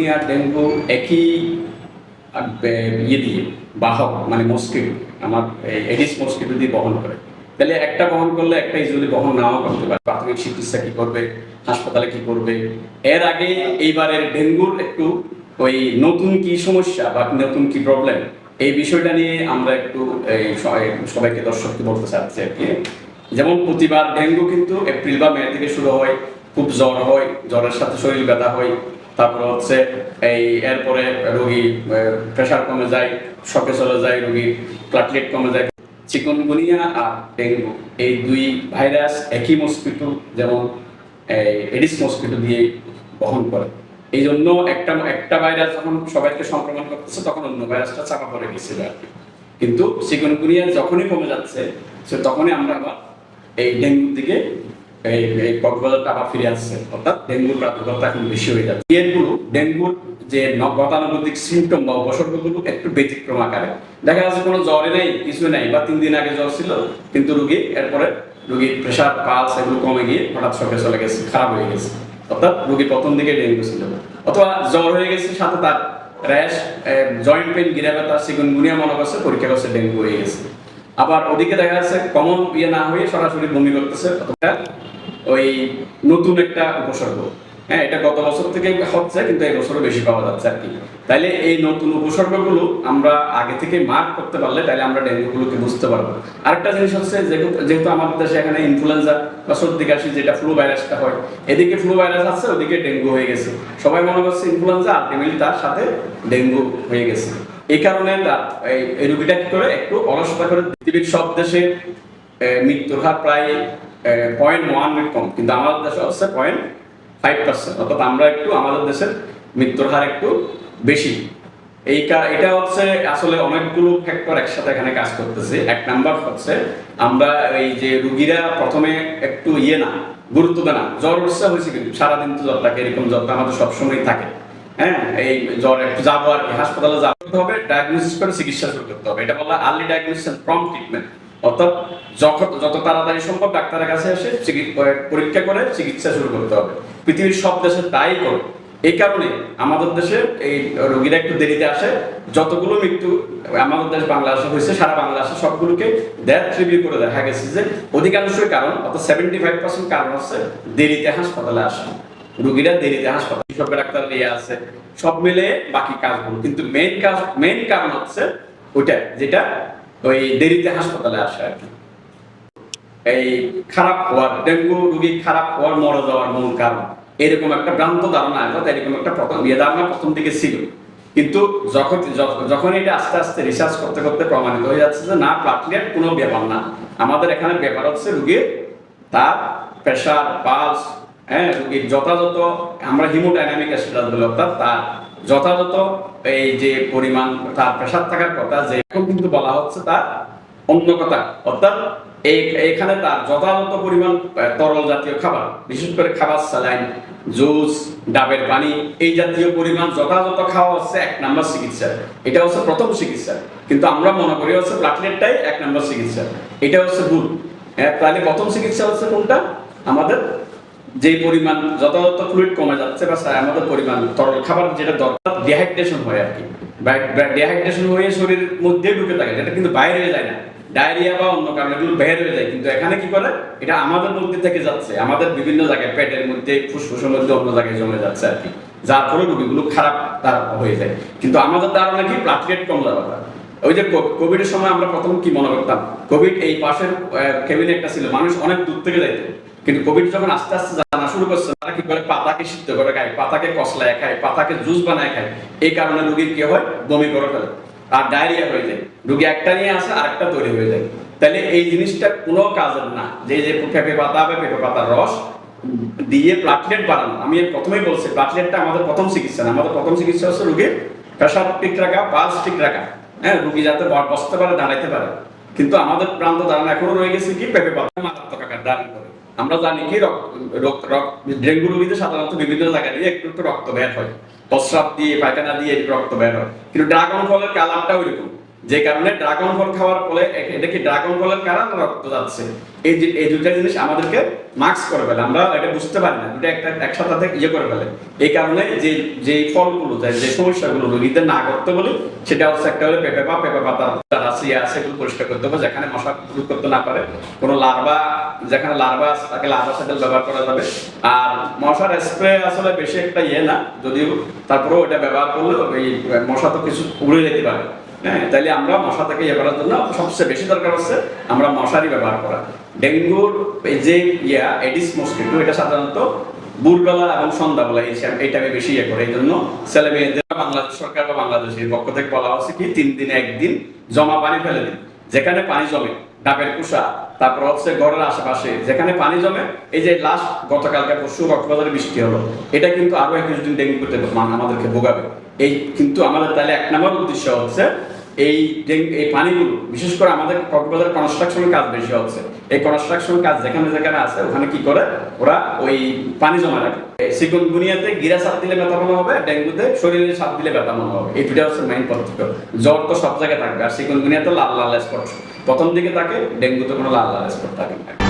Chikungunya dengue একই ইয়ে দিয়ে, বাহক মানে মস্কিটো, আমার এডিস মস্কিটো দিয়ে বহন করে। তাহলে একটা বহন করলে একটা ইজিলি বহন নাও করতে পারে, প্রাথমিক চিকিৎসা কি করবে, হাসপাতালে কি করবে? এর আগে এইবারের ডেঙ্গুর একটু ওই নতুন কি সমস্যা বা নতুন কি প্রবলেম এই বিষয়টা নিয়ে আমরা একটু সবাইকে দর্শককে বলতে চাচ্ছি আর কি। যেমন প্রতিবার ডেঙ্গু কিন্তু এপ্রিল বা মে থেকে শুরু হয়, খুব জ্বর হয়, জ্বরের সাথে শরীর ব্যথা হয় তারপরে হচ্ছে এই এরপরে রোগী প্রেশার কমে যায় শকে চলে যায় রোগী প্লাটলেট কমে যায়। চিকনগুনিয়া আর ডেঙ্গু, এই দুই ভাইরাস একই মস্কিটো যেমন এডিস মস্কিটো দিয়ে বহন করে। এই জন্য একটা একটা ভাইরাস যখন সবাইকে সংক্রমণ করতেছে, তখন অন্য ভাইরাসটা চাপা পড়ে গেছিল আর কি। কিন্তু চিকনগুনিয়া যখনই কমে যাচ্ছে, সে তখনই আমরা আবার এই ডেঙ্গুর দিকে এই এই ফিরে আসছে। অর্থাৎ ডেঙ্গুর প্রাদুর্ভাবটা এখন বেশি হয়ে যাচ্ছে। এরগুলো ডেঙ্গুর যে গতানুগতিক সিমটম বা উপসর্গগুলো একটু ব্যতিক্রম আকারে। দেখা যাচ্ছে কোনো জ্বরে নেই, কিছু নেই, বা তিন দিন আগে জ্বর ছিল, কিন্তু রুগী, এরপরে রুগীর প্রেশার পালস এগুলো কমে গিয়ে হঠাৎ চলে গেছে, খারাপ হয়ে গেছে। অর্থাৎ রুগী প্রথম দিকে ডেঙ্গু ছিল। অথবা জ্বর হয়ে গেছে, সাথে তার র্যাশ জয়েন্ট পেন গিরা ব্যথা সিগুনগুনিয়া মনে করছে, পরীক্ষা করছে ডেঙ্গু হয়ে গেছে। আবার ওদিকে দেখা যাচ্ছে, কমন ইয়ে না হয়ে সরাসরি বমি করতেছে ওই নতুন একটা উপসর্গ। হ্যাঁ এটা গত বছর থেকে হচ্ছে, কিন্তু এই বছরও বেশি পাওয়া যাচ্ছে আর কি। তাইলে এই নতুন উপসর্গগুলো আমরা আগে থেকে মার্ক করতে পারলে তাহলে আমরা ডেঙ্গুগুলোকে বুঝতে পারব। আরেকটা জিনিস হচ্ছে, যেহেতু আমাদের দেশে এখানে ইনফ্লুয়েঞ্জা বা সর্দি কাশি যেটা ফ্লু ভাইরাসটা হয়, এদিকে ফ্লু ভাইরাস আছে, ওদিকে ডেঙ্গু হয়ে গেছে। সবাই মনে করছে ইনফ্লুয়েঞ্জা আলটিমেটলি তার সাথে ডেঙ্গু হয়ে গেছে। এই কারণে এই রোগীটা কি করে, একটু অলসতা করে, পৃথিবীর সব দেশে মৃত্যুর হার প্রায় পয়েন্ট ওয়ান কম। কিন্তু আমাদের দেশে হচ্ছে পয়েন্ট ফাইভ পার্সেন্ট অর্থাৎ আমরা একটু, আমাদের দেশের মৃত্যুর হার একটু বেশি। এই এটা হচ্ছে আসলে অনেকগুলো ফ্যাক্টর একসাথে এখানে কাজ করতেছে। এক নাম্বার হচ্ছে, আমরা এই যে রুগীরা প্রথমে একটু ইয়ে না, গুরুত্ব দেয় না। জ্বর উৎসাহ হয়েছে কিন্তু, সারাদিন তো জ্বর থাকে, এরকম জ্বরটা আমাদের সবসময় থাকে। হ্যাঁ এই জ্বর একটু যাব আর কি, হাসপাতালে যাব। হবে ডায়াগনোসিস করে চিকিৎসা শুরু করতে হবে। এটা বলা আর্লি ডায়াগনোসিস প্রম ট্রিটমেন্ট অর্থাৎ যখন যত তাড়াতাড়ি সম্ভব ডাক্তারের কাছে এসে পরীক্ষা করে চিকিৎসা শুরু করতে হবে। পৃথিবীর সব দেশে তাই করে। এই কারণে আমাদের দেশে এই রোগীরা একটু দেরিতে আসে। যতগুলো মৃত্যু আমাদের দেশ বাংলাদেশে হয়েছে, সারা বাংলাদেশে সবগুলোকে ডেথ রিভিউ করে দেখা গেছে যে অধিকাংশই কারণ, অর্থাৎ সেভেন্টি ফাইভ পার্সেন্ট কারণ হচ্ছে দেরিতে হাসপাতালে আসা। রোগীরা দেরিতে হাসপাতাল সব ডাক্তার নিয়ে আছে সব মিলে বাকি কাজগুলো। কিন্তু মেইন কাজ মেইন কারণ হচ্ছে ওইটা, যেটা ওই দেরিতে হাসপাতালে আসা আর কি। এই খারাপ হওয়ার, ডেঙ্গু রোগী খারাপ হওয়ার, মরে যাওয়ার মূল কারণ। এরকম একটা ভ্রান্ত ধারণা অর্থাৎ এরকম একটা প্রথম ইয়ে ধারণা প্রথম দিকে ছিল। কিন্তু যখন যখন এটা আস্তে আস্তে রিসার্চ করতে করতে প্রমাণিত হয়ে যাচ্ছে যে না প্লাটলেট কোনো ব্যাপার না। আমাদের এখানে ব্যাপার হচ্ছে রুগীর তার প্রেশার পালস হ্যাঁ রুগীর যথাযথ, আমরা হিমোডাইনামিক স্ট্যাটাস বলি অর্থাৎ তার যথাযথ এই যে পরিমাণ তার প্রেশার থাকার কথা, যে এখন কিন্তু বলা হচ্ছে তার অন্য কথা। অর্থাৎ এখানে তার যথাযথ পরিমাণ তরল জাতীয় খাবার, বিশেষ করে খাবার, স্যালাইন, জুস, ডাবের পানি, এই জাতীয় পরিমাণ যথাযথ খাওয়া হচ্ছে এক নাম্বার চিকিৎসা। এটা হচ্ছে প্রথম চিকিৎসা। কিন্তু আমরা মনে করি হচ্ছে প্লাটলেটটাই এক নাম্বার চিকিৎসা। এটা হচ্ছে ভুল। হ্যাঁ তাহলে প্রথম চিকিৎসা হচ্ছে কোনটা? আমাদের যে পরিমাণ যথাযথ ফ্লুইড কমে যাচ্ছে বা আমাদের পরিমাণ তরল খাবার যেটা দরকার ডিহাইড্রেশন হয় আর কি। ডিহাইড্রেশন হয়ে শরীরের মধ্যে ঢুকে থাকে, যেটা কিন্তু বাইরে যায় না। ডায়রিয়া বা অন্য কারণে এগুলো বের হয়ে যায়। কিন্তু এখানে কি করে? এটা আমাদের মধ্যে থেকে যাচ্ছে। আমাদের বিভিন্ন জায়গায় পেটের মধ্যে ফুসফুসের মধ্যে অন্য জায়গায় জমে যাচ্ছে আর কি। যার ফলে রোগীগুলো খারাপ তার হয়ে যায়। কিন্তু আমাদের ধারণা কি? প্লাটলেট কম যাওয়া ওই যে কোভিড এর সময় আমরা প্রথম কি মনে করতাম? কোভিড এই পাশের কেবিনে একটা ছিল। মানুষ অনেক দূর থেকে যাইতো। কিন্তু কোভিড যখন আস্তে আস্তে জানা শুরু করছে, তারা কি করে? পাতাকে সিদ্ধ করে খায়, পাতাকে কসলায় খায়, পাতাকে জুস বানায় খায়। এই কারণে রোগীর কি হয়? বমি করে ফেলে। আর ডায়রিয়া হয়ে যায়। রোগী একটা নিয়ে আসে, আরেকটা তৈরি হয়ে যায়। তাহলে এই জিনিসটা কোনো কাজের না। যে যে পেঁপে পাতা বা পেঁপে পাতার রস দিয়ে প্লাটলেট বানানো। আমি প্রথমেই বলছি প্লাটলেটটা আমাদের প্রথম চিকিৎসা না। আমাদের প্রথম চিকিৎসা হচ্ছে রোগীর প্রেশার ঠিক রাখা পালস ঠিক রাখা। হ্যাঁ রুগী যাতে বসতে পারে, দাঁড়াইতে পারে। কিন্তু আমাদের প্রান্ত ধারণা এখনও রয়ে গেছে কি? পেঁপে পাতা মারাত্মক আকার করে। আমরা জানি কি ডেঙ্গু রোগীদের সাধারণত বিভিন্ন জায়গা দিয়ে একটু একটু রক্ত বের হয়। প্রস্রাব দিয়ে, পায়খানা দিয়ে রক্ত বের হয়। কিন্তু ড্রাগন ফলের কালারটা ওইরকম। যে কারণে ড্রাগন ফল খাওয়ার ফলে এটা কি ড্রাগন ফলের কারণে রক্ত যাচ্ছে? এই যে এই দুটা জিনিস আমাদেরকে মাস্ক করে ফেলে। আমরা এটা বুঝতে পারি না। দুটা একটা একসাথে ইয়ে করে ফেলে। এই কারণে যে যে ফলগুলো যে সমস্যাগুলো রোগীদের না করতে বলি, সেটা হচ্ছে একটা হলে পেঁপে পা, পেঁপে পাতা আছে ইয়ে আছে, এগুলো পরিষ্কার করতে হবে যেখানে মশা প্রয়োগ করতে না পারে। কোনো লার্ভা যেখানে লার্ভা আছে, তাকে লার্ভা সাইকেল ব্যবহার করা যাবে। আর মশার স্প্রে আসলে বেশি একটা ইয়ে না। যদিও তারপরেও এটা ব্যবহার করলে ওই মশা তো কিছু উড়ে যেতে পারে। হ্যাঁ তাইলে আমরা মশা থেকে ইয়ে করার জন্য সবচেয়ে বেশি দরকার হচ্ছে আমরা মশারি ব্যবহার করা। ডেঙ্গুর যে ইয়া এডিস এটা সাধারণত এবং সন্ধ্যাবেলা এই এই টাইমে বেশি ইয়ে করে। এই জন্য ছেলে মেয়েদের বাংলাদেশ সরকার বা বাংলাদেশের পক্ষ থেকে বলা হচ্ছে কি, তিন দিনে একদিন জমা পানি ফেলে দিন। যেখানে পানি জমে, ডাবের কুষা তারপর হচ্ছে ঘরের আশেপাশে, যেখানে পানি জমে, এই যে লাস্ট গতকালকে পরশু কক্সবাজারে বৃষ্টি হলো, এটা কিন্তু আরও একুশ দিন ডেঙ্গু করতে আমাদেরকে ভোগাবে। এই কিন্তু আমাদের তাহলে এক নম্বর উদ্দেশ্য হচ্ছে এই এই পানিগুলো, বিশেষ করে আমাদের কক্সবাজার কনস্ট্রাকশনের কাজ বেশি হচ্ছে। এই কনস্ট্রাকশন কাজ যেখানে যেখানে আছে, ওখানে কি করে? ওরা ওই পানি জমা রাখে। সিকুন দুনিয়াতে গিরা সাপ দিলে ব্যথাপনা হবে, ডেঙ্গুতে শরীরে সাপ দিলে ব্যথাপনা হবে। এই দুটা হচ্ছে মেইন পার্থক্য। জ্বর তো সব জায়গায় থাকবে, আর সিকুন দুনিয়াতে লাল লাল স্পট প্রথম দিকে থাকে ডেঙ্গুতে কোনো লাল লাল স্পট থাকে না।